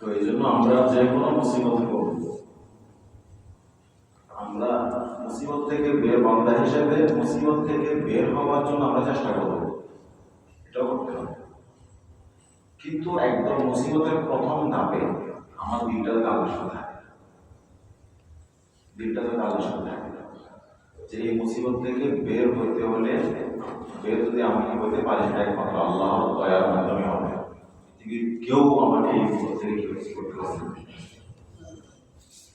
তো এই জন্য আমরা যে কোনো মুসিবতে করব। আমরা মুসিবত থেকে বের, বান্দা হিসেবে মুসিবত থেকে বের হওয়ার জন্য আমরা চেষ্টা করব। এটাও করতে হবে। কিন্তু একদম মুসিবতের প্রথম ধাপে আমার দিনটাতে আলোচনা থাকে দিনটাতে আলোচনা থাকে, যে এই মুসিবত থেকে বের হইতে হলে, বের যদি আমি হইতে পারি সেটা একমাত্র আল্লাহ দয়ার মাধ্যমে হবে। কেউ আমাকে এই করতে পারবে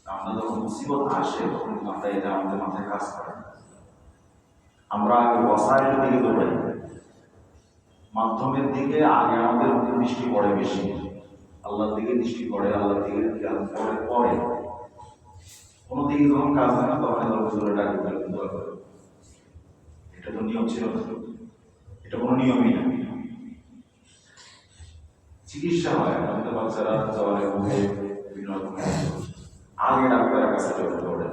আমরা যখন মুসিবত আসে, তখন আমরা এটা আমাদের মাথায় কাজ করে। আমরা আগে দিকে দৌড়াই। মাধ্যমের দিকে আগে আমাদের দৃষ্টি পড়ে বেশি। আল্লাহর দিকে দৃষ্টি পড়ে, আল্লাহর দিকে খেয়াল পড়ে পড়ে। কোনো দিকে যখন কাজ হয় না, তখন আল্লাহ হুজুরে এটা তো নিয়ম ছিল না। এটা কোনো নিয়মই না। চিকিৎসা হয়। আমাদের বাচ্চারা জ্বরে মুখে বিভিন্ন রকমের আগে ডাক্তারের কাছে দৌড়ে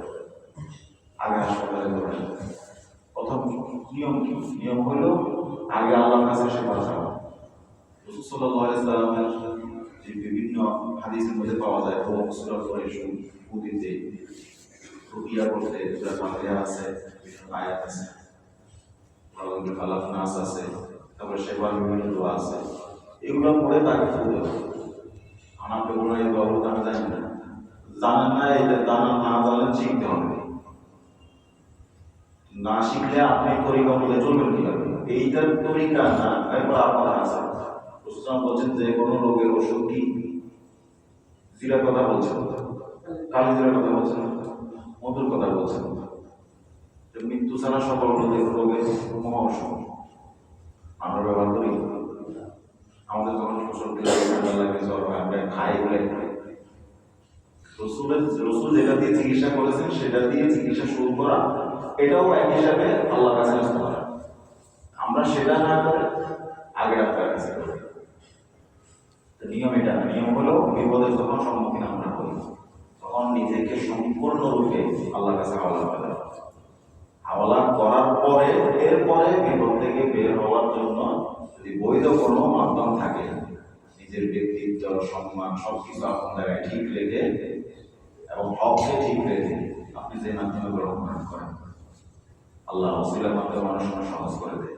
আগে হাসপাতালে দৌড়ে প্রথম নিয়ম কি? নিয়ম হলো আগে আল্লাহর কাছে সে বাঁচাও। রসুল সাল্লাল্লাহু আলাইহি সাল্লামের যে বিভিন্ন হাদিসের মধ্যে পাওয়া যায় ও সুরা করে ফু দিতে রুকিয়া করতে সুরা আছে, বিভিন্ন আয়াত আছে। আল্লাহ নাস আছে, তারপরে সেবার বিভিন্ন দোয়া আছে। এগুলো পড়ে তাকে দেওয়া আমাকে মনে দোয়া বলতে আমি জানি না। জানেন না এটা জানান না জানেন শিখতে হবে। না শিখলে আপনি তরিকা বলে চলবেন কীভাবে? এইটার তরিকা না একবার আপনার আছে। বলছেন যে, কোনো রোগের ওষুধ কি? জিরার কথা বলছেন কালি জিরার কথা বলছেন মধুর কথা বলছেন মৃত্যু ছাড়া সকল রোগের রোগের মহা অসুখ আমরা ব্যবহার করি। আমাদের যখন ফসল আমরা খাই বলে রসুলের, রসুল যেটা দিয়ে চিকিৎসা করেছেন, সেটা দিয়ে চিকিৎসা শুরু করা, এটাও এক হিসাবে আল্লাহর কাছে পারে। আমরা সেটা না করে আগে ডাক্তার কাছে করি নিয়ম এটা, নিয়ম হলো বিপদের যখন সম্মুখীন আমরা হই, তখন নিজেকে সম্পূর্ণরূপে আল্লাহর কাছে করে দেওয়া হাওলা করার পরে, এরপরে বিপদ থেকে বের হওয়ার জন্য যদি বৈধ কোনো মাধ্যম থাকে, নিজের ব্যক্তিত্ব, সম্মান, সবকিছু আপনার জায়গায় ঠিক রেখে এবং হককে ঠিক রেখে আপনি যে মাধ্যমে গ্রহণ করেন আল্লাহ ওসিলার মাধ্যমে মানুষ সহজ করে দেয়।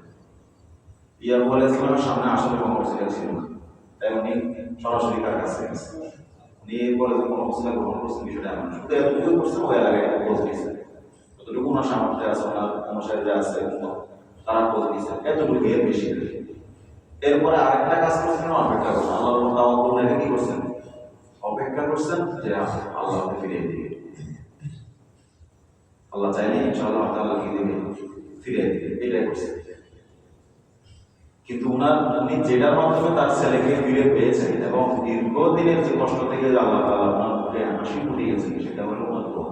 ইয়ার বলে ইসলামের সামনে আসলে কোনো ওসিলা ছিল না। তাই উনি সরাসরি কার কাছে গেছে উনি যে কোনো ওসিলা গ্রহণ করছেন, বিষয়টা এমন। শুধু এতটুকু এলাকায় একটা খোঁজ নিয়েছে যতটুকু ওনার সামর্থ্যে আছে, ওনার আছে তারা এতটুকু এর বেশি এরপরে আরেকটা কাজ করছেন, অপেক্ষা করছেন। আল্লাহর মতো দাওয়াত করলে এটা কি করছেন? অপেক্ষা করছেন যে আল্লাহকে ফিরিয়ে দিবে আল্লাহ চাইলে ইনশাআল্লাহ কি দিবে ফিরিয়ে দিবে এটাই করছেন। কিন্তু উনার, উনি যেটার মাধ্যমে তার ছেলেকে ফিরে পেয়েছেন এবং দীর্ঘদিনের যে কষ্ট থেকে আল্লাহ তাআলা ওনার মুখে হাসি ফুটিয়েছেন, সেটা হলো দোয়া।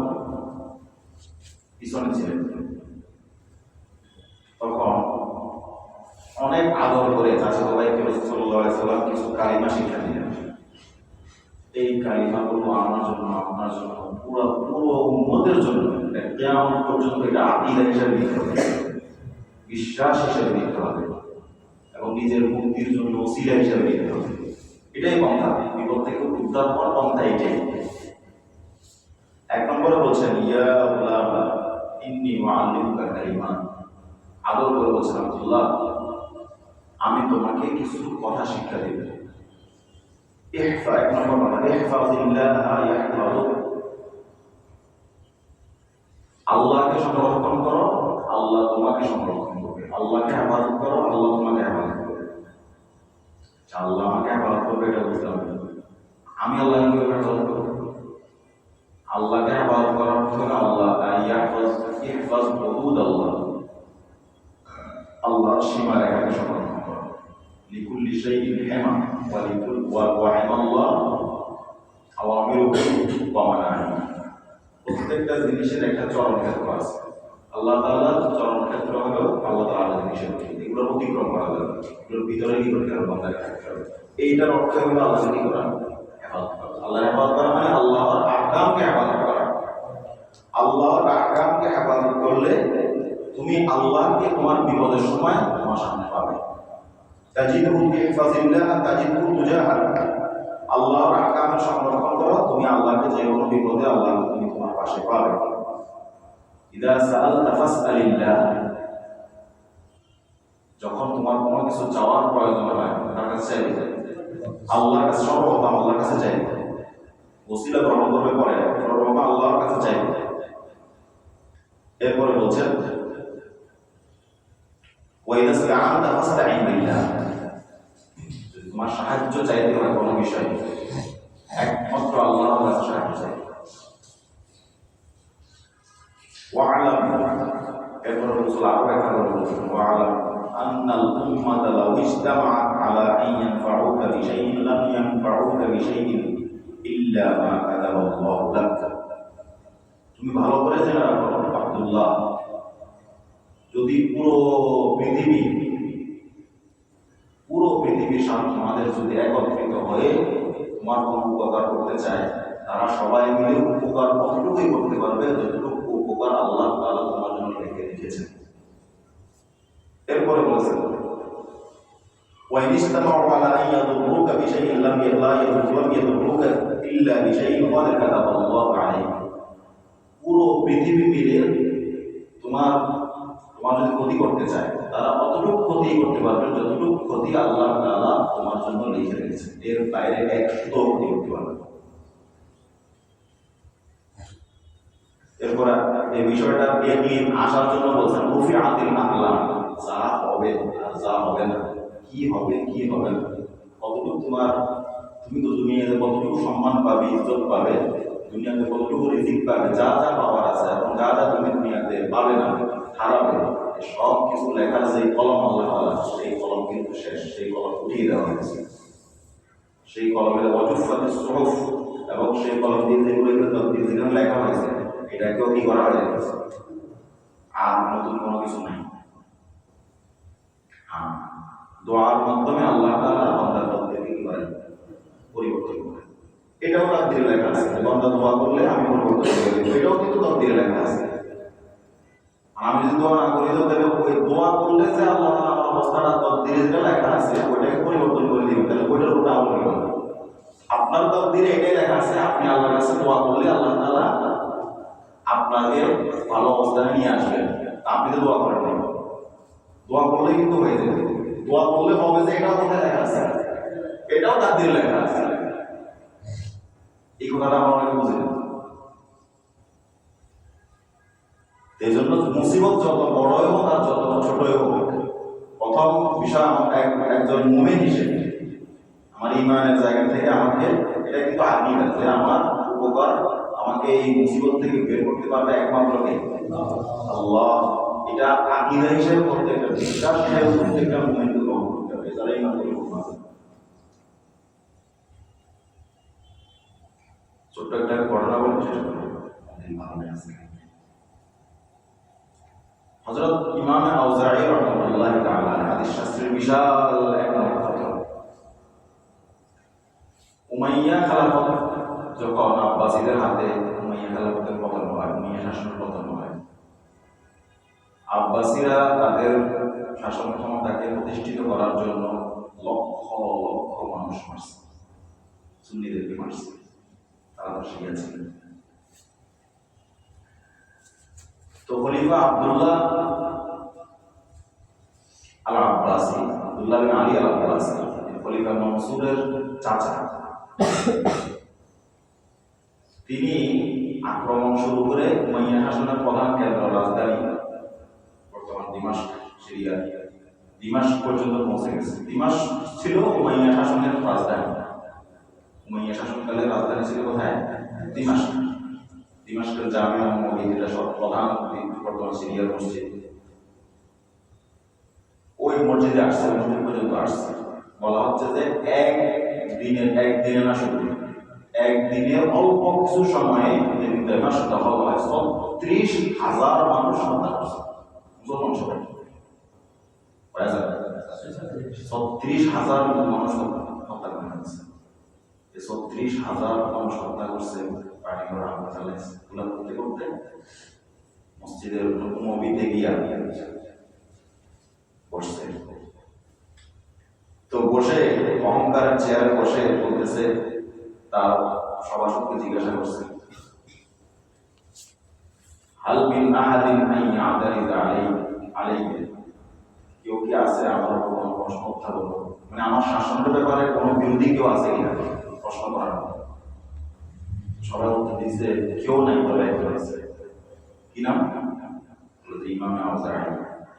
পিছনে ছিলেন তখন অনেক আদর করে চাচাতো ভাইকে রাসূল সাল্লাল্লাহু কিছু কালিমা শিক্ষা দিলেন। এই কালিমাগুলো আমার জন্য, আপনার জন্য, পুরো পুরো উম্মতের জন্য কেমন পর্যন্ত এটা আকিদা হিসেবে নিতে হবে, বিশ্বাস হিসেবে নিতে হবে, এবং নিজের মুক্তির জন্য ওসিলা হিসেবে নিতে হবে। এটাই পন্থা, বিপদ থেকে উদ্ধার হওয়ার পন্থা এটাই। এক নম্বরে বলছেন, ইয়া ইন্নি আদর করে আব্দুল্লাহ। আমি তোমাকে কিছু কথা শিক্ষা দেব। ইহফা এক নম্বর কথা আল্লাহকে সংরক্ষণ করো, আল্লাহ তোমাকে সংরক্ষণ করবে। আল্লাহকে হেফাজত করো, আল্লাহ তোমাকে হেফাজত করবে। আল্লাহ আমাকে হেফাজত করবে, এটা বুঝলাম না। আমি আল্লাহকে হেফাজত করব? আল্লাহকে হেফাজত করার জন্য আল্লাহ ইয়াহফাজ ইহফাজ হুদুদ আল্লাহ আল্লাহ সীমা রেখাকে সংরক্ষণ করো লিকুল্লি শাইইন হেমা ওয়া লিকুল ওয়া ওয়া হেমাল্লাহ কমানায় প্রত্যেকটা জিনিসের একটা চরম ক্ষেত্র আছে। আল্লাহ তাআলার চরম ক্ষেত্র হলো আল্লাহ তাআলা জিনিসের এগুলো অতিক্রম করা যাবে। এগুলোর ভিতরে কি করতে হবে? বন্ধাকে থাকতে হবে। এইটার অর্থ হলো আল্লাহ কি করা হেফাজত করা। আল্লাহ হেফাজত করা মানে আল্লাহর আহকামকে হেফাজত করা। আল্লাহর আহকামকে হেফাজত করলে তুমি আল্লাহকে তোমার বিপদের সময় তোমার সামনে পাবে। তাজিদহু বিহিফাজিল্লাহ, তাজিদহু তুজাহাক আল্লাহর আহকামের সংরক্ষণ করো, তুমি আল্লাহকে যে কোনো বিপদে আল্লাহকে তুমি তোমার পাশে পাবে। ইদা সাআলতা ফাসআলিল্লাহ। যখন তোমার কোনো কিছু চাওয়ার প্রয়োজন হয়, তার কাছে আল্লাহর কাছে সর্বপ্রথম আল্লাহর কাছে চাইবে। ওসিলা গ্রহণ করবে পরে সর্বপ্রথম আল্লাহর কাছে চাইবে এরপরে বলছেন, ওয়াইদা সাআলতা ফাসতাইন বিল্লাহ যদি তোমার সাহায্য চাইতে হয় কোনো বিষয়ে, একমাত্র আল্লাহর কাছে সাহায্য চাই। ওয়ালাম, এরপরে রসুল আরও একটা করে বলছেন, ওয়ালাম আন্নাল উম্মাতা লাউ ইজতামাআত আলা আন ইয়ানফাউকা বিশাইইন লাম ইয়ানফাউকা বিশাইইন ইল্লা মা কাতাবাল্লাহু লাক তুমি ভালো করে জেনে রাখো আব্দুল্লাহ যদি পুরো পৃথিবী পুরো পৃথিবীর সামনে তোমাদের যদি একত্রিত হয়ে তোমার কোনো উপকার করতে চায় তারা সবাই মিলে উপকার কতটুকুই করতে পারবে যতটুকু উপকার আল্লাহ তাআলা তোমার জন্য রেখে রেখেছেন এরপরে বলেছেন وإن اجتمعوا على أن يضروك بشيء لم لا لم يضروك ইল্লা পুরো পৃথিবী মিলে তোমার তোমার যদি ক্ষতি করতে চায়, তারা অতটুকু ক্ষতি করতে পারবে যতটুকু ক্ষতি আল্লাহ তাআলা তোমার জন্য লিখে রেখেছেন এর বাইরে এক শুধু ক্ষতি করতে পারবে এরপর এই বিষয়টা নিয়ে নিয়ে আসার জন্য বলছেন রুফি আতিল আল্লাহ যা হবে যা হবে না। কি হবে কি হবে না? কতটুকু তোমার তুমি তো দুনিয়াতে কতটুকু সম্মান পাবে, ইজ্জত পাবে, দুনিয়াতে কতটুকু রিজিক পাবে, যা যা পাওয়ার আছে, এবং যা যা তুমি দুনিয়াতে পাবে না, হারাবে সব কিছু লেখার যে কলম আল্লাহ সেই কলম কিন্তু শেষ, সেই কলম উঠিয়ে দেওয়া হয়েছে। সেই কলমের অজুফাতে সহফ এবং সেই কলম দিয়ে যেগুলো তকদির লেখা হয়েছে, এটাকেও কি করা হয়ে গেছে? আর নতুন কোনো কিছু নাই। হ্যাঁ। দোয়ার মাধ্যমে আল্লাহ তাআলা বান্দার তকদিরকে কি করেন? পরিবর্তন করেন এটাও তকদিরে লেখা আছে। যে বান্দা দোয়া করলে আমি পরিবর্তন করে দেবো। এটাও কিন্তু তকদিরে লেখা আছে। আমি যদি দোয়া না করি, তো তাহলে ওই দোয়া করলে যে আল্লাহ আমার অবস্থাটা যেটা লেখা আছে, ওইটাকে পরিবর্তন করে দিবেন তাহলে ওইটার উপর আমল আপনার তকদিরে এটাই লেখা আছে, আপনি আল্লাহর কাছে দোয়া করলে আল্লাহ তাআলা আপনাকে ভালো অবস্থানে নিয়ে আসবেন আপনি তো দোয়া করেন দোয়া করলে কিন্তু হয়ে যাবে। দোয়া করলে হবে যে এটাও কোথায় লেখা আছে। এটাও তার লেখা আছে। এই কথাটা আমরা অনেকে বুঝি এই জন্য মুসিবত যত বড়ই হোক আর যত ছোটই হোক, প্রথম বিষয় এক- একজন মুমিন হিসেবে আমার ইমানের জায়গা থেকে আমাকে, এটা কিন্তু আকিদা যে আমার উপকার আমাকে এই মুসিবত থেকে বের করতে পারবে একমাত্র কে? আল্লাহ। এটা আকিদা হিসেবে প্রত্যেকটা বিশ্বাস হিসেবে প্রত্যেকটা মুমিনকে গ্রহণ করতে হবে এছাড়া ইমান করে কোনো আছে না। ছোট্ট একটা ভালো হযরত ইমাম রাহমাতুল্লাহি তাআলা, হাদিস শাস্ত্রের বিশাল এক উমাইয়া খেলাফত যখন আব্বাসীদের হাতে উমাইয়া খেলাফতের পতন হয়, উমাইয়া পতন হয়। আব্বাসীরা তাদের শাসন ক্ষমতাকে প্রতিষ্ঠিত করার জন্য লক্ষ লক্ষ মানুষ মারছে, সুন্নিদেরকে মারছে। তারা তো খলিফা আল আব্বাসি বিন আলী আল আব্বাসি খলিফা মনসুরের চাচা। তিনি আক্রমণ শুরু করে শাসনের প্রধান কেন্দ্র রাজধানী, বর্তমান দিমাশক সিরিয়া দিমাশক পর্যন্ত পৌঁছে গেছে। দিমাশক ছিল উমাইয়া শাসনের রাজধানী। উমাইয়া শাসনকালের রাজধানী ছিল কোথায়? দিমাশক দিমাশকের জামিয়া মসজিদ সব প্রধান বর্তমান সিরিয়ার মসজিদ। ওই মসজিদে আসছে মসজিদ পর্যন্ত আসছে। বলা হচ্ছে যে এক দিনের এক দিনে না শুরু একদিনে অল্প কিছু সময়ে মাস দখল হয় ছত্রিশ হাজার মানুষ হত্যা করছে। মুসলমান সবাই? ছত্রিশ হাজার মানুষ হত্যা ছত্রিশ হাজার মানুষ হত্যা করছে পার্টি করে আমরা চালাইছে এগুলো করতে করতে মসজিদের নবীতে গিয়া বসছে। তো বসে অহংকারের চেয়ারে বসে বলতেছে, তার সভাসদকে জিজ্ঞাসা করছে, হাল আহাদিন আই আদারিদ আলাই কেউ কি আছে আমার কোনো প্রশ্ন উত্থাপন? মানে আমার শাসনের ব্যাপারে কোনো বিরোধী কেউ আছে কিনা? প্রশ্ন করার মতো সবাই কেউ নাই বলে আছে কি নাম? ইমাম আওজাই,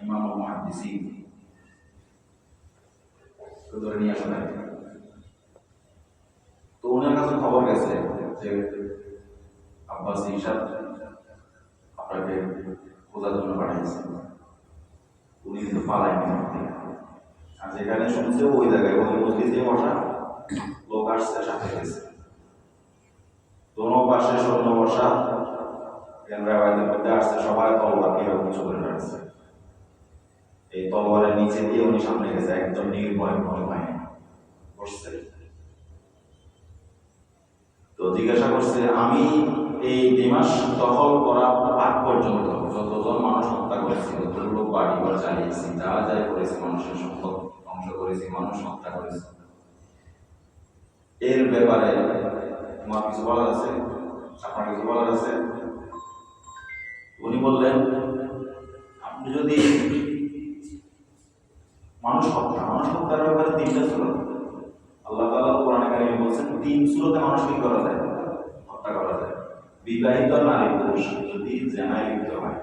ইমাম মুহাদ্দিসি। তো ধরে নিয়ে আসা। তো ওনার কাছে খবর গেছে যে আব্বাস ইসাদ আপনাকে খোঁজার জন্য পাঠিয়েছে। উনি কিন্তু পালায়নি। আর যেখানে শুনছে ওই জায়গায়, ওই মসজিদে বসা লোক আসছে সাথে গেছে। দোনো পাশে সৈন্য বসা কেন্দ্রাবাদের মধ্যে আসছে, সবাই তলবার কীভাবে উঁচু করে রাখছে এই তলবারের নিচে দিয়ে উনি সামনে গেছে, একদম নির্ভয় ভয় পায়। বসছে। তো জিজ্ঞাসা করছে, আমি এই দিমাস দখল করা আগ পর্যন্ত যতজন মানুষ হত্যা করেছি যতগুলো বাড়ি ঘর চালিয়েছি, যা যাই করেছি, মানুষের সম্পদ ধ্বংস করেছি, মানুষ হত্যা করেছি এর ব্যাপারে তোমার কিছু বলার আছে? আপনার কিছু বলার আছে? উনি বললেন, আপনি যদি মানুষ হত্যা, মানুষ হত্যার ব্যাপারে তিনটা সুরত আল্লাহ তাআলা কোরআনে কারিমে বলছেন, তিন সুরতে মানুষ কি করা যায়? হত্যা করা যায়। বিবাহিত নারী পুরুষ, যদি জেনায় হয়,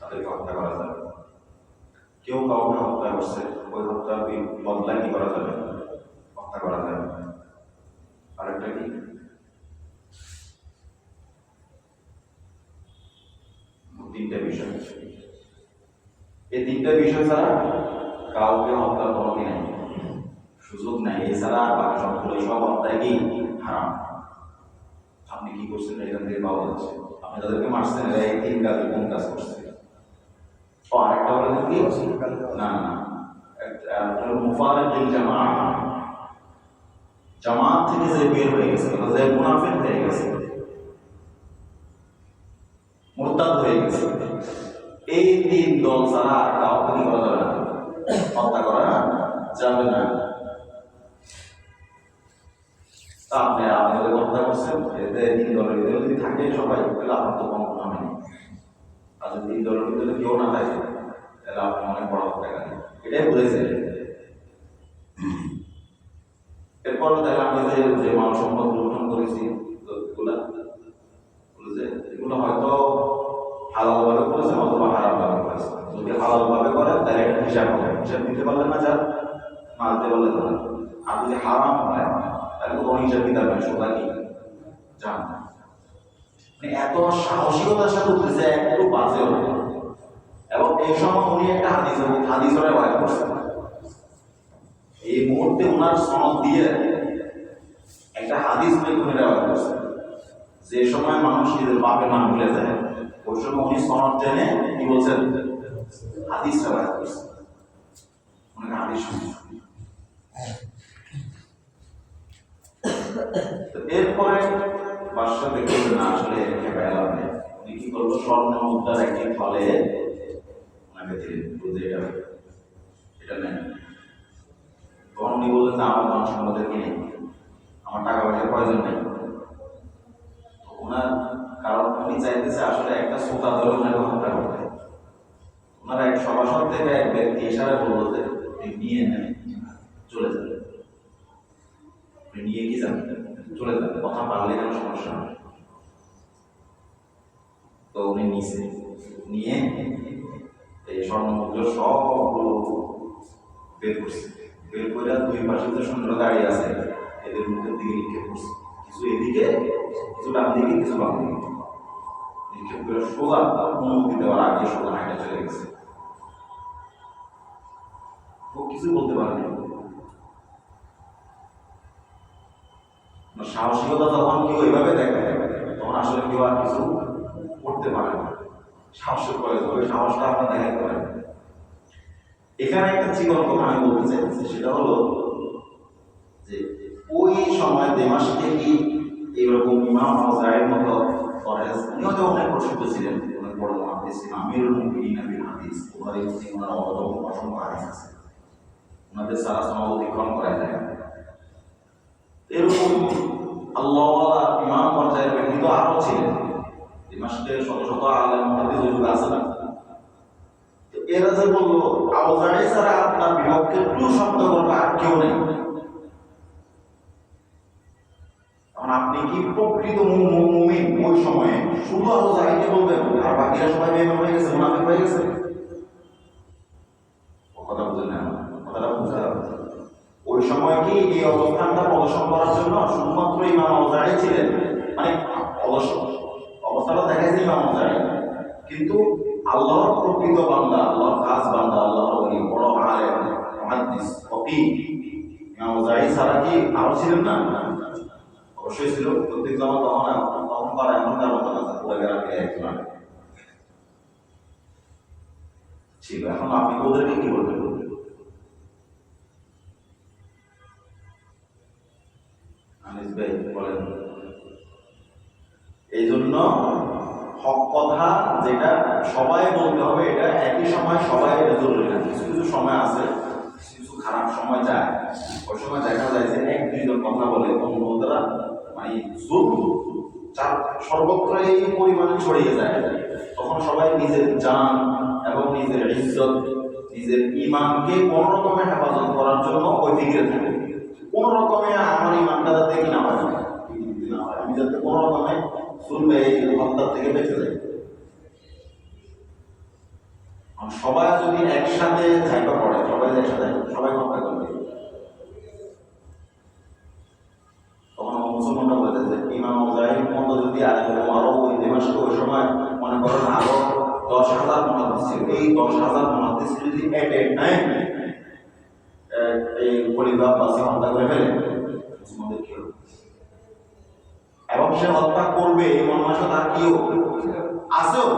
তাদেরকে হত্যা করা যাবে। কেউ কাউকে হত্যা করছে, ওই হত্যার বি- বদলা কি করা যাবে? হত্যা করা যাবে। আরেকটা কি তিনটা বিষয় এই তিনটা বিষয় ছাড়া কাউকে হত্যা কোনো নাই। সুযোগ নাই। এছাড়া আর বাকি সবগুলো সব হত্যায় কি? হারাম। আপনি কি করছেন? এখান থেকে পাওয়া যাচ্ছে। আপনি তাদেরকে মারছেন? এরা এই তিন কাজে কোন কাজ করছে? ও আরেকটা বলে কি? না না একটা হলো মুফারিকুল জামাত। জামাত থেকে যে বের হয়ে গেছে যে মুনাফিক হয়ে গেছে, মুরতাদ হয়ে গেছে, এই তিন দল ছাড়া আর কাউকে কি করা যাবে না? হত্যা করা যাবে না। আপনি আপনাদের হত্যা করছেন, এতে তিন দলের ভিতরে যদি থাকে সবাই, তাহলে আপনার তো কোনো গুণা নেই। আর যদি তিন দলের ভিতরে কেউ না থাকে, তাহলে আপনি অনেক বড় হত্যাকারী। এটাই বুঝেছে এরপর তাহলে আমি যে যে মানব সম্পদ লুণ্ঠন করেছি তো এগুলা বুঝেছে এগুলো হয়তো হালাল ভাবে করেছেন অথবা হারাম ভাবে করেছেন যদি হালাল ভাবে করেন তাহলে একটা হিসাব হবে হিসাব দিতে পারলেন না যা মাল দিতে পারলেন না আর যদি হারাম হয় তাহলে তো কোনো হিসাব দিতে পারবেন সোজা কি জান মানে এত সাহসিকতার সাথে উঠতেছে একটু বাজেও না এবং এই সময় উনি একটা হাদিস হাদিস ওরা বয়ান করছেন এই সনদ দিয়ে একটা হাদিস উনি করে দেওয়া করছেন যে সময় মানুষ নিজের বাপের নাম ভুলে যায়, ওই সময় উনি সনদ জেনে কি বলছেন? ওনাকে হাদিস এরপরে বাদশাহ দেখে না, আসলে উনি কি করল? স্বর্ণ মুদ্রার একটি ফলে ওনাকে এটা নেন। উনি বললেন যে আমার মানুষ আমাদের কি নেই। আমার টাকা পয়সার প্রয়োজন নেই। ওনার কারণ উনি চাইতেছে আসলে একটা শ্রোতা ধরে ওনাকে হত্যা করতে ওনার এক সভাসদ থেকে এক ব্যক্তি ইশারা বলল যে নিয়ে নেন। চলে আপনি নিয়ে কি যান? চলে যান। কথা পারলে কেন সমস্যা হয় তো উনি নিছে। নিয়ে এই স্বর্ণমুদ্র সবগুলো বের করছে। বের করে দুই পাশে যে দাঁড়িয়ে আছে, এদের মুখের দিকে নিক্ষেপ করছে। কিছু এদিকে, কিছু ডান দিকে, কিছু বাম দিকে। নিক্ষেপ করে সোজা অনুমতি দেওয়ার আগে সোজা চলে গেছে। ও কিছু বলতে পারেনি সাহসিকতা তখন কেউ এভাবে দেখে, তখন আসলে কেউ আর কিছু করতে পারে না। সাহসের প্রয়োজন সাহসটা আপনার দেখাতে পারে এখানে একটা কথা আমি বলতে চাইছি সেটা হলো যে ওই সময় দেমাসকে কি এইরকম ইমাম আজায়ের মতো উনিও তো অনেক প্রসিদ্ধ ছিলেন, অনেক বড় মহাদিস মুমিনিন আমির হাদিস বুখারী মুসলিম ওনার অসংখ্য হাদিস আছে। ওনাদের সারা সমাজ করা যায়। এরকম আল্লাহ ইমাম পর্যায়ের ব্যক্তি তো আরও ছিলেন। দিমাশকে শত শত আলেম হাদিস আছে না? এরা যে বলল আওজারি ছাড়া আপনার বিপক্ষে টু শব্দ করবে আর কেউ নেই। আপনি কি প্রকৃত মুমিন? ওই সময়ে শুধু আওজারিকে বলবেন, আর বাকিরা সবাই বেমান হয়ে গেছে, মুনাফিক হয়ে গেছে ও কথা বুঝলেন না কথাটা বুঝতে হবে ওই সময় কি এই অবস্থানটা প্রদর্শন করার জন্য শুধুমাত্র ইমাম আওজারি ছিলেন মানে অবশ্য অবস্থাটা দেখাইছে ইমাম আওজারি কিন্তু আল্লাহর প্রকৃত বান্দা আল্লাহর খাস বান্দা আল্লাহর ওলি বড় আলেম মুহাদ্দিস ফকিহ ইমাম আওজারি ছাড়া কি আরও ছিলেন না অবশ্যই ছিল প্রত্যেক জামা তখন তখন তার এমন কারণ আছে পুরো গ্রামে একজন আলেম ছিল এখন আপনি ওদেরকে কি বলবেন আনিস ভাই বলেন। এই জন্য হক কথা যেটা সবাই বলতে হবে, এটা একই সময় সবাই এটা জরুরি না। কিছু কিছু সময় আছে, কিছু কিছু খারাপ সময় যায়। ওই সময় দেখা যায় যে এক দুইজন কথা বলে অন্যরা মানে জোর চার সর্বত্র এই পরিমাণে ছড়িয়ে যায়। তখন সবাই নিজের জান এবং নিজের ইজ্জত, নিজের ইমানকে কোন রকমের হেফাজত করার জন্য ওই ফিকিরে থাকে। কোন রকমে আমার ইমানটা যাতে কি না হয়। আমি যাতে কোন রকমে শুনবে এই হত্যার থেকে বেঁচে যাই সবাই যদি একসাথে ঝাইপা পড়ে, সবাই একসাথে, সবাই হত্যা করবে। তখন মুসলমানরা বলে যে, ইমাম জাহির মতো যদি আগে আরও ওই দেমাসকে ওই সময় মনে করেন আরও দশ হাজার মহাদিস এই দশ হাজার মহাদিস যদি এট এ টাইম কি হবে? আছেও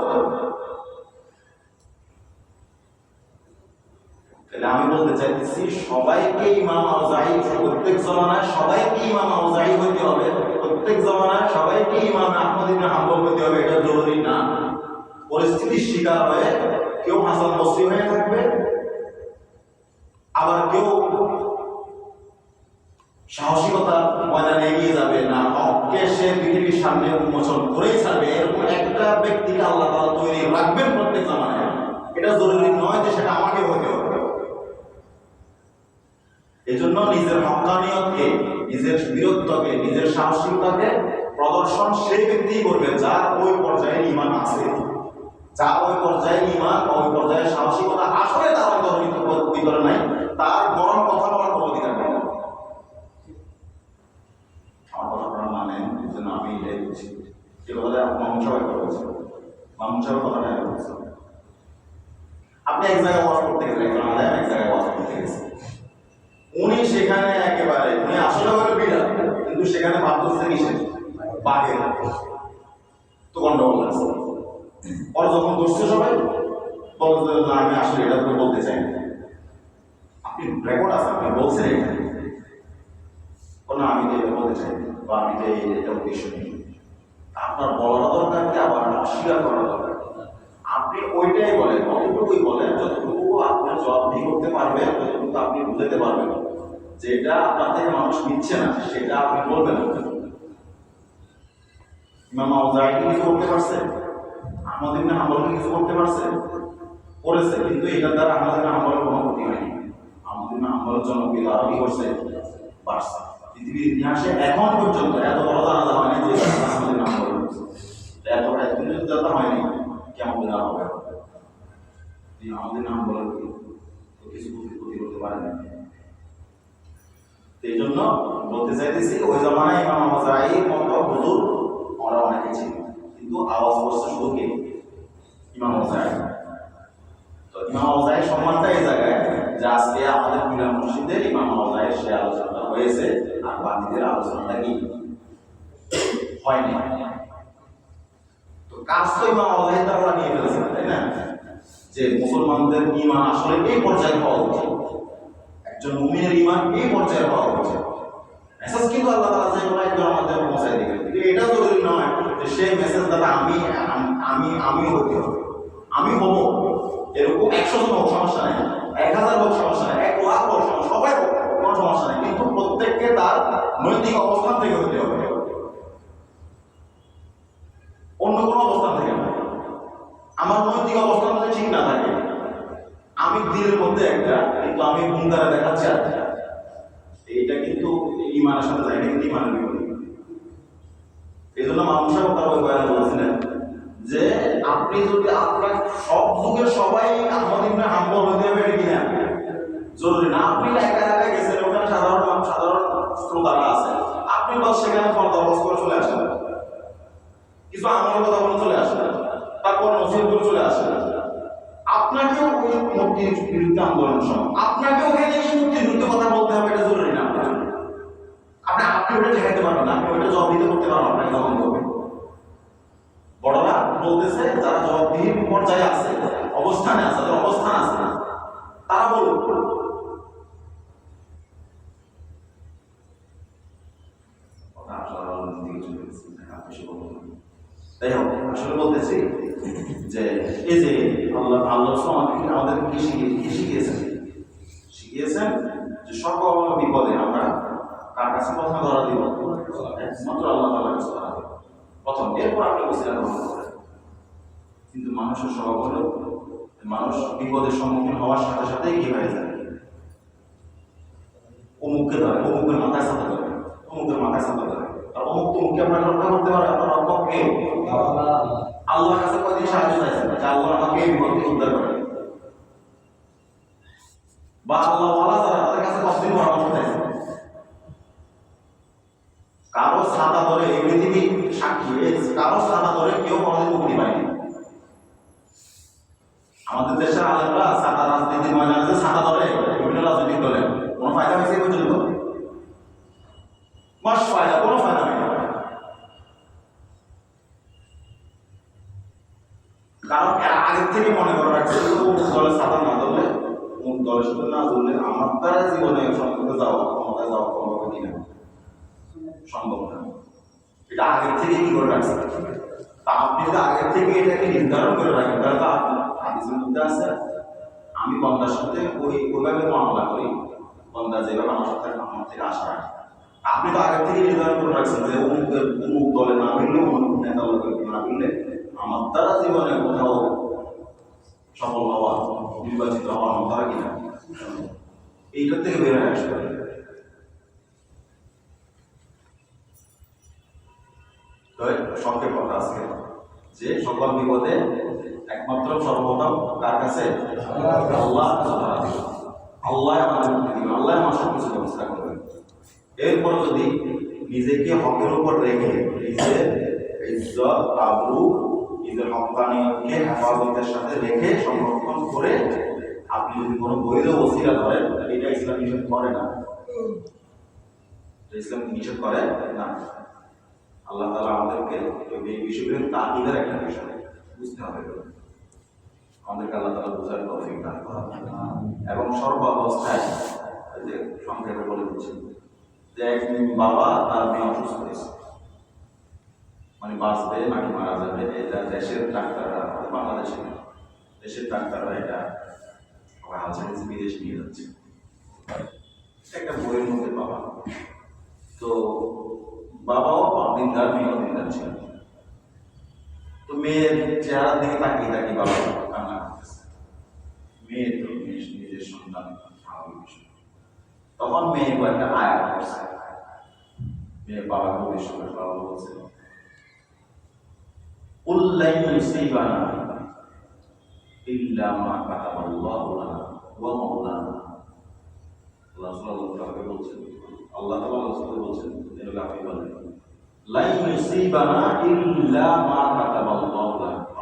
তাহলে আমি বলতে চাইতেছি, সবাইকে ইমাম আউজাই প্রত্যেক জমানায় সবাইকে ইমাম আউজাই হইতে হবে। প্রত্যেক জমানায় সবাইকে ইমাম আহমদ ইবনে হাম্বল হইতে হবে, এটা জরুরি না। পরিস্থিতির শিকার হয়ে কেউ হাসান বসরি হয়ে থাকবে, আবার কেউ সাহসিকতা ময়দানে এগিয়ে যাবে না। হককে সে পৃথিবীর সামনে উন্মোচন করেই ছাড়বে এরকম একটা ব্যক্তিকে আল্লাহ তাআলা তৈরি রাখবেন প্রত্যেক জামানায়। এটা জরুরি নয় যে সেটা আমাকে হতে হবে। নিজের হকানিয়তকে, নিজের বীরত্বকে, নিজের সাহসিকতাকে প্রদর্শন সেই ব্যক্তিই করবে যার ওই পর্যায়ে ইমান আছে। যার ওই পর্যায়ে ইমান ওই পর্যায়ে সাহসিকতা আসলে তার নাই, তার গরম কথা বলার কোনো অধিকার নেই আমার কথা আপনারা মানেন এই জন্য আমি এটাই বলছি যে কথাটা মামুন সাহেব একটা মামুন কথাটা বলছেন আপনি এক জায়গায় ওয়াজ করতে গেছেন, একজন আলেম এক জায়গায় ওয়াজ করতে গেছেন উনি সেখানে একেবারে, উনি আসলে হলো বিড়াল, কিন্তু সেখানে ভাবতেছে কিসের বাঘের তো গন্ডগোল আছে। পরে যখন দোষছে সবাই বলছে না, আমি আসলে এটা করে বলতে চাই আপনি রেকর্ড আছে, আপনি বলছেন এটা। ও না, আমি তো এটা বলতে চাই বা আমি তো এই- এটা উদ্দেশ্য নেই। আপনার বলার দরকার কি? আবার অস্বীকার করার দরকার আপনি ওইটাই বলেন, অতটুকুই বলেন, যতটুকু আপনি জবাবদি করতে পারবেন যতটুকু আপনি বুঝাতে পারবেন যেটা আপনার থেকে মানুষ নিচ্ছে না, সেটা আপনি বলবেন কিছু করতে পারছে? আহমদ ইবনে হাম্বল কিছু করতে পারছে? করেছে, কিন্তু এটার দ্বারা আহমদ ইবনে হাম্বলের কোনো ক্ষতি হয়নি। আমাদের ইবনে হাম্বলের জনপ্রিয়তা আরও কি করছে? বাড়ছে। পৃথিবীর ইতিহাসে এখন পর্যন্ত এত বড় হয়নি যে হাম্বল হয়েছে। এত নির্যাতন হয়নি। হবে? আমাদের নাম বলার কি? কিছু ক্ষতি করতে পারেন না। জন্য বলতে চাইতেছি, ওই জমানায় ইমাম হুজুর ওরা অনেকে ছিল কিন্তু আওয়াজ করছে শুধু কে? ইমাম তো ইমাম সম্মানটা এই জায়গায় যে আজকে আমাদের মিলাম মসজিদের ইমাম আওয়াজাই সে আলোচনাটা হয়েছে, আর বাকিদের আলোচনাটা কি? হয়নি। তো কাজ তো ইমাম আল্লাহ তাআলা নিয়ে ফেলেছেন তাই না? যে মুসলমানদের ঈমান আসলে এই পর্যায়ে হওয়া উচিত। একজন মুমিনের ঈমান এই পর্যায়ে হওয়া উচিত। মেসেজ কিন্তু আল্লাহ একজন আমাদের পৌঁছায় কিন্তু এটা জরুরি নয় যে মেসেজ দাদা আমি আমি আমি হতে হবে। আমি হব। এরকম একশো জন সমস্যা নেই। এক হাজার হোক, সমস্যা নেই। এক লাখ হোক, সমস্যা সবাই হোক। কোনো সমস্যা নেই। কিন্তু প্রত্যেককে তার নৈতিক অবস্থান থেকে হতে হবে। অন্য কোনো অবস্থান থেকে আমার নৈতিক অবস্থান যদি ঠিক না থাকে, আমি দিলের মধ্যে একটা, কিন্তু আমি মুন্দারে দেখাচ্ছি আর এইটা কিন্তু ইমানের সাথে যায় না কিন্তু ইমানের এই জন্য মানুষ তার বলেছিলেন যে, আপনি যদি আপনার সব যুগের সবাই আহমদ হাম্বল হতে হবে এটা কিনা জরুরি না। আপনি একা একা গেছেন সাধারণ সাধারণ শ্রোতারা আছে। আপনি বাস সেখানে ফর্দ অবস করে চলে আসেন। কিছু আমলের কথা বলে চলে আসেন। তারপর নসিহত করে চলে আসেন। আপনাকেও ওই মূর্তির বিরুদ্ধে আন্দোলন সময় আপনাকেও ওখানে এই মূর্তির বিরুদ্ধে কথা বলতে হবে, এটা জরুরি না। আপনি আপনি ওটা ঠেকাইতে পারবেন আপনি ওটা জবাব দিতে করতে পারবেন আপনাকে জবাব করবে বড়রা বলতেছে, যারা জবাবদিহির পর্যায়ে আছে, অবস্থানে আছে তাদের অবস্থান আছে তারা বলুন কথা আসলে আমার দিকে চলে গেছে, আর বেশি বলব না। যাই হোক, আসলে বলতেছি যে এই যে আল্লাহ আল্লাহ শিখিয়েছেন? শিখিয়েছেন যে সকল বিপদে আমরা কাছে প্রথমে ধরা দিব? আল্লাহ কাছে ধরা প্রথম, এরপর আপনি গ্রহণ করেন কিন্তু মানুষের স্বভাব হলো, মানুষ বিপদের সম্মুখীন হওয়ার সাথে সাথেই কি হয়ে যায়? অমুককে ধরে, অমুকের মাথায় সাথে ধরে, অমুকের মাথায় সাথে ধরে। আর অমুক তমুককে আপনার রক্ষা করতে পারে আপনার রক্ষক কে আল্লাহর কাছে কয়দিন সাহায্য চাইছেন যে আল্লাহ আমাকে এই বিপদ থেকে উদ্ধার করে। বা আল্লাহ ওয়ালা যারা তাদের কাছে কতদিন পরামর্শ চাইছেন? কারও ছাতা ধরে এই পৃথিবী সাক্ষী কারও ছাতা ধরে কেউ কোনোদিন মুক্তি পায়নি। আমাদের দেশের আলেমরা ছাতা রাজনীতির ময়দানে যে ছাতা ধরে বিভিন্ন রাজনৈতিক দলে। কোনো ফায়দা হয়েছে এই পর্যন্ত? মাস ফায়দা, কোনো ফায়দা হয়নি কারণ এরা আগের থেকে মনে করে রাখছে যে অমুক দলের ছাতা না ধরলে অমুক দলের সাথে না ধরলে আমার দ্বারা জীবনে সম্পর্কে যাওয়া ক্ষমতায় যাওয়া সম্ভব কিনা? সম্ভব না। এটা আগের থেকে কি করে রাখছে? তা আপনি যদি আগের থেকে এটাকে নির্ধারণ করে রাখেন, তাহলে তো হাদিসের মধ্যে আছে। আমি বন্দার সাথে ওই, ওইভাবে মামলা করি, বন্দা যেভাবে আমার সাথে আমার থেকে আশা রাখে। আপনি তো আগের থেকে নির্ধারণ করে রাখছেন যে অমুক অমুক দলে না মিললে অমুক নেতা না মিললে দ্বারা জীবনে কোথাও সফল হওয়া, নির্বাচিত হওয়া আমার দ্বারা কিনা? এইটার থেকে বের হয়ে আসতে পারে সংক্ষেপ কথা আজকে। যে সকল বিপদে একমাত্র সর্বপ্রথম কার কাছে? আল্লাহ আল্লাহ আমাদের আল্লাহ আমার সব কিছু ব্যবস্থা করবেন এরপর যদি নিজেকে হকের উপর রেখে নিজের ইজ্জত আবরু নিজের হকানিয়তকে হেফাজতের সাথে রেখে সংরক্ষণ করে আপনি যদি কোনো বৈধ ওসিলা ধরেন এটা ইসলাম নিষেধ করে না। ইসলাম নিষেধ করে না। আল্লাহ তালা আমাদেরকে এই বিষয়গুলো তাকিদের একটা বিষয় বুঝতে হবে। আমাদেরকে আল্লাহ তালা বোঝার তৌফিক দান করেন। এবং সর্ব অবস্থায় সংক্ষেপে বলে দিচ্ছেন যে এক বাবা তার মেয়ে অসুস্থ হয়েছে। মানে বাঁচবে নাকি মারা যাবে এটা দেশের ডাক্তাররা, আমাদের বাংলাদেশে। দেশের ডাক্তাররা এটা হাল ছেড়েছে বিদেশে নিয়ে যাচ্ছে। একটা বইয়ের মধ্যে বাবা, তো বাবাও দিনদার মেয়েও দিনদার ছিল। তো মেয়ের চেহারার দিকে তাকিয়ে তাকিয়ে বাবা কান্না করতেছে। মেয়ে তো নিজের সন্তান তখন মেয়ে কয়েকটা আয়া করছে মেয়ে বাবাকে উদ্দেশ্য করে বাবা বলছে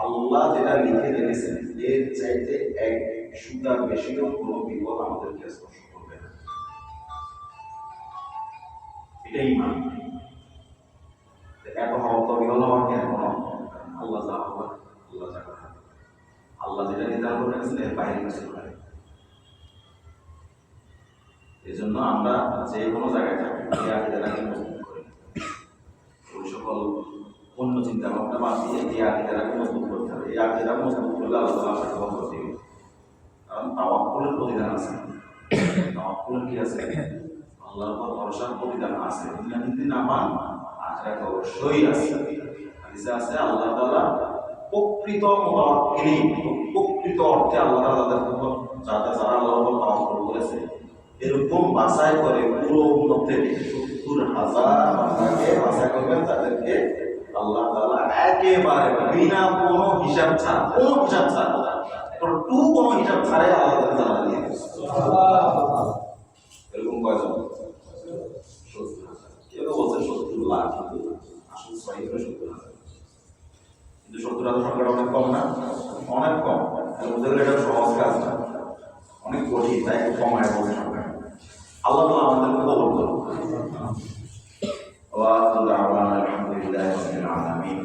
আল্লাহ যেটা লিখে রেখেছেন, এর চাইতে এক সুতার বেশিও কোনো বিপদ আমাদেরকে স্পর্শ করবে না। এটাই এত হওয়া তো বিহল হওয়ার কি এখনও আল্লাহ যা হওয়ার আল্লাহ যা করার। আল্লাহ যেটা নির্ধারণ করে গেছেন এর বাইরে কিছু করে এই জন্য আমরা যে কোনো জায়গায় থাকি মজবুত করি ওই সকল অন্য চিন্তা ভাবনা বাদ দিয়ে এই মজবুত করতে হবে। এই আকিদা মজবুত করলে আল্লাহ কারণ তাওয়াক্কুলের প্রতিদান আছে। তাওয়াক্কুলের কি আছে? আল্লাহর উপর ভরসার প্রতিদান আছে। অবশ্যই আছে। আছে, আল্লাহ তাআলা প্রকৃত প্রকৃত অর্থে আল্লাহ তাদের উপর যারা উপর তাওয়াক্কুল করেছে এরকম বাছাই করে পুরো থেকে সত্তর হাজার বান্দাকে বাছাই করবেন তাদেরকে আল্লাহ তাআলা একেবারে বিনা কোনো হিসাব ছাড়া কোনো হিসাব ছাড়া টু কোনো হিসাব ছাড়াই আল্লাহ জানা দিয়ে এরকম কয়জন সত্তর হাজার কেউ কেউ বলছে সত্তর লাখ কিন্তু আসল সহি করে সত্তর হাজার কিন্তু সত্তর হাজার সংখ্যাটা অনেক কম না? অনেক কম। বুঝতে গেলে এটা সহজ কাজ না। অনেক কঠিন, তাই কমায় বলছে সংখ্যা আল্লাহ তালা আমাদের কবল করুন আলহামদুলিল্লাহি আলামিন